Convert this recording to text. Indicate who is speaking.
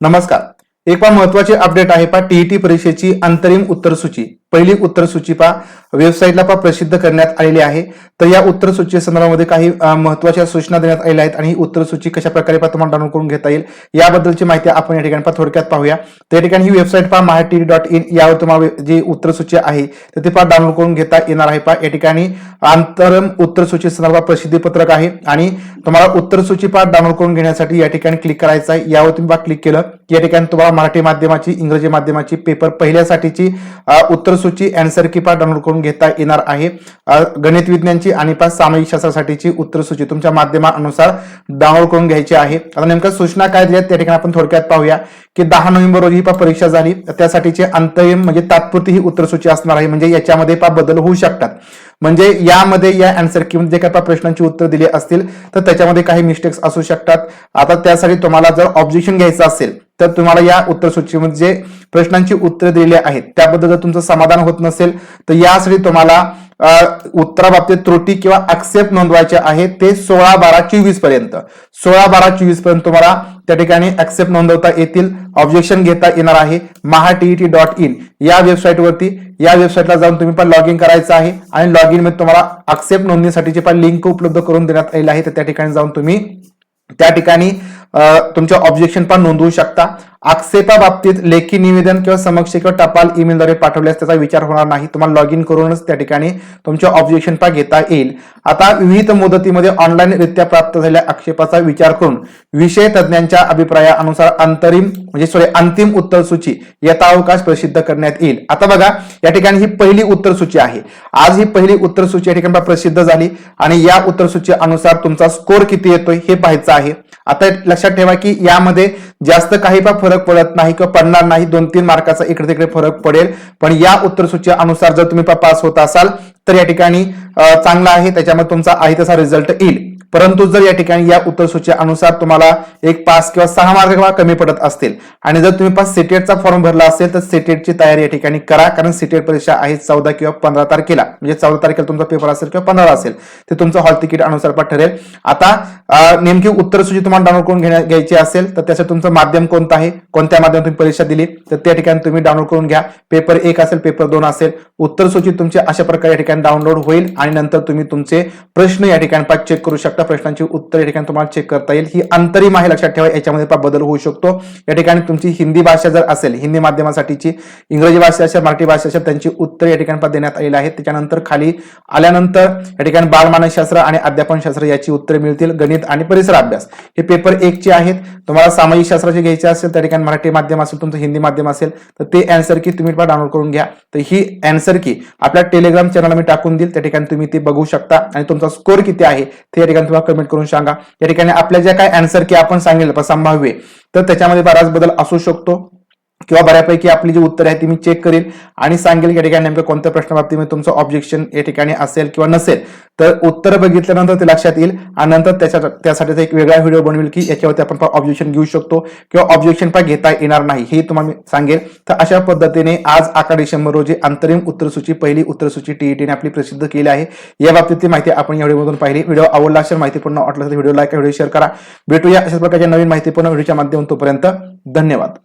Speaker 1: नमस्कार. एक पहा महत्वाची अपडेट आहे पहा टीईटी परीक्षेची अंतरिम उत्तर सूची पहिली उत्तर सूची पहा. वेबसाईटला पहा प्रसिद्ध करण्यात आलेली आहे. तर या उत्तर सूची संदर्भामध्ये काही महत्त्वाच्या सूचना देण्यात आलेल्या आहेत आणि ही उत्तर सूची कशा प्रकारे पहा तुम्हाला डाउनलोड करून घेता येईल याबद्दलची माहिती आपण या ठिकाणी पहा थोडक्यात पाहूया. तर या ठिकाणी ही वेबसाईट पहा महाटी डॉट इन यावर तुम्हाला जी उत्तर सूची आहे तर ती पहा डाउनलोड करून घेता येणार आहे. पहा या ठिकाणी अंतरम उत्तर सूची संदर्भात प्रसिद्धी पत्रक आहे. आणि तुम्हाला उत्तर सूची पहा डाउनलोड करून घेण्यासाठी या ठिकाणी क्लिक करायचं आहे. यावर तुम्ही पहा क्लिक केलं. या ठिकाणी तुम्हाला मराठी माध्यमाची इंग्रजी माध्यमाची पेपर पहिल्यासाठीची उत्तरसूची अँसर की डाउनलोड करून घेता येणार आहे. गणित विज्ञानची आणि पाच सामाजिक शास्त्रासाठीची उत्तरसूची तुमच्या माध्यमानुसार डाउनलोड करून घ्यायची आहे. आता नेमक्या सूचना काय दिल्या त्या ठिकाणी आपण थोडक्यात पाहूया की दहा नोव्हेंबर रोजी ही परीक्षा झाली. त्यासाठीची अंतरिम म्हणजे तात्पुरती ही उत्तरसूची असणार आहे. म्हणजे याच्यामध्ये पा बदल होऊ शकतात. म्हणजे यामध्ये या अँसर किंवा जे काही प्रश्नांची उत्तर दिली असतील तर त्याच्यामध्ये काही मिस्टेक्स असू शकतात. आता त्यासाठी तुम्हाला जर ऑब्जेक्शन घ्यायचं असेल तर तुम्हाला या उत्तर सूचीमध्ये जे प्रश्नांची उत्तरे दिलेली आहेत त्याबद्दल जर तुमचं समाधान होत नसेल तर यासाठी तुम्हाला उत्तराबाबतीत त्रुटी किंवा ऍक्सेप्ट नोंदवायचे आहे ते सोळा बारा चोवीसपर्यंत. सोळा बारा चोवीसपर्यंत तुम्हाला त्या ठिकाणी ऍक्सेप्ट नोंदवता येतील ऑब्जेक्शन घेता येणार आहे. महा टीईटी डॉट इन या वेबसाईटवरती या वेबसाईटला जाऊन तुम्ही पण लॉग इन करायचं आहे आणि लॉग इनमध्ये तुम्हाला ऍक्सेप्ट नोंदणीसाठीची पण लिंक उपलब्ध करून देण्यात आलेली आहे. तर त्या ठिकाणी जाऊन तुम्ही त्या ठिकाणी तुमचे ऑब्जेक्शन पण नोंदवू शकता. आक्षेपा बाबतीत लेखी निवेदन किंवा समक्ष किंवा टपाल ईमेलद्वारे पाठवल्यास त्याचा विचार होणार नाही. तुम्हाला लॉग इन करूनच त्या ठिकाणी तुमचे ऑब्जेक्शन पण घेता येईल. आता विविध मुदतीमध्ये ऑनलाईन रित्या प्राप्त झालेल्या आक्षेपाचा विचार करून विषय तज्ज्ञांच्या अभिप्रायानुसार अंतरिम म्हणजे सॉरी अंतिम उत्तर सूची यथावकाश प्रसिद्ध करण्यात येईल. आता बघा या ठिकाणी ही पहिली उत्तर सूची आहे. आज ही पहिली उत्तर सूची या ठिकाणी प्रसिद्ध झाली आणि या उत्तर सूची अनुसार तुमचा स्कोर किती येतोय हे पाहायचं आहे. आता लक्षात ठेवा की यामध्ये जास्त काही पण फरक पडत नाही किंवा पडणार नाही. दोन तीन मार्काचा इकडे तिकडे फरक पडेल. पण या उत्तरसूची अनुसार जर तुम्ही पास होत असाल तर या ठिकाणी चांगला आहे. त्याच्यामध्ये तुमचा आहे तसा रिझल्ट येईल. परंतु जर या ठिकाणी या उत्तर सूची अनुसार तुम्हाला एक पाच किंवा सहा मार्क किंवा कमी पडत असतील आणि जर तुम्ही पास सिटेटचा फॉर्म भरला असेल तर सिटेटची तयारी या ठिकाणी करा कारण सिटेट परीक्षा आहे चौदा किंवा पंधरा तारखेला. म्हणजे चौदा तारखेला तुमचा पेपर असेल किंवा पंधरा असेल ते तुमचं हॉल तिकीट अनुसार पण ठरेल. आता नेमकी उत्तर सूची तुम्हाला डाउनलोड करून घेण्या- घ्यायची असेल तर त्यासाठी तुमचं माध्यम कोणतं आहे? कोणत्या माध्यमात तुम्ही परीक्षा दिली? तर त्या ठिकाणी तुम्ही डाउनलोड करून घ्या. पेपर एक असेल पेपर दोन असेल. उत्तर सूची तुमची अशा प्रकारे या ठिकाणी डाउनलोड होईल आणि नंतर तुम्ही तुमचे प्रश्न या ठिकाणी पाच चेक करू शकता. प्रश्नांची उत्तर या ठिकाणी तुम्हाला चेक करता येईल. ही अंतरिम आहे लक्षात ठेवा याच्यामध्ये बदल होऊ शकतो. या ठिकाणी तुमची हिंदी भाषा जर असेल हिंदी माध्यमासाठीची इंग्रजी भाषा असेल मराठी भाषा असेल त्यांची उत्तर या ठिकाणी देण्यात आलेली आहेत. त्याच्यानंतर खाली आल्यानंतर या ठिकाणी बालमानसशास्त्र आणि अध्यापनशास्त्र याची उत्तरे मिळतील. गणित आणि परिसर अभ्यास. हे पेपर एक चे आहेत. तुम्हाला सामाजिक शास्त्राचे घ्यायचे असेल त्या ठिकाणी मराठी माध्यम असेल तुमचं हिंदी माध्यम असेल तर ते अँसर की तुम्ही डाउनलोड करून घ्या. तर ही अँसर की आपल्या टेलिग्राम चॅनलला मी टाकून देईल त्या ठिकाणी तुम्ही ते बघू शकता आणि तुमचा स्कोर किती आहे ते या ठिकाणी तुम्हाला कमेंट करून सांगा. या ठिकाणी आपल्या ज्या काय अँसर की आपण सांगितलं संभाव्य तर त्याच्यामध्ये बराच बदल असू शकतो. किंवा बऱ्यापैकी आपली जी उत्तर आहे ती मी चेक करेल आणि सांगेल या ठिकाणी नेमकं कोणत्या प्रश्नाबाबतीमध्ये तुमचं ऑब्जेक्शन या ठिकाणी असेल किंवा नसेल. तर उत्तर बघितल्यानंतर ते लक्षात येईल आणि नंतर त्याच्या त्यासाठीचा एक वेगळा व्हिडिओ बनवेल की याच्यावरती आपण ऑब्जेक्शन घेऊ शकतो किंवा ऑब्जेक्शन पण घेता येणार नाही हे तुम्हाला मी सांगेल. तर अशा पद्धतीने आज अकरा डिसेंबर रोजी अंतरिम उत्तरसूची पहिली उत्तरसूची टीईटीने आपली प्रसिद्ध केली आहे. या बाबतीतली माहिती आपण या व्हिडिओमधून पाहिली. व्हिडिओ आवडला असेल माहितीपूर्ण वाटलं तर व्हिडिओ लाईक व्हिडिओ शेअर करा. भेटूया अशाच प्रकारच्या नवीन माहितीपूर्ण व्हिडिओच्या माध्यमातून तोपर्यंत धन्यवाद.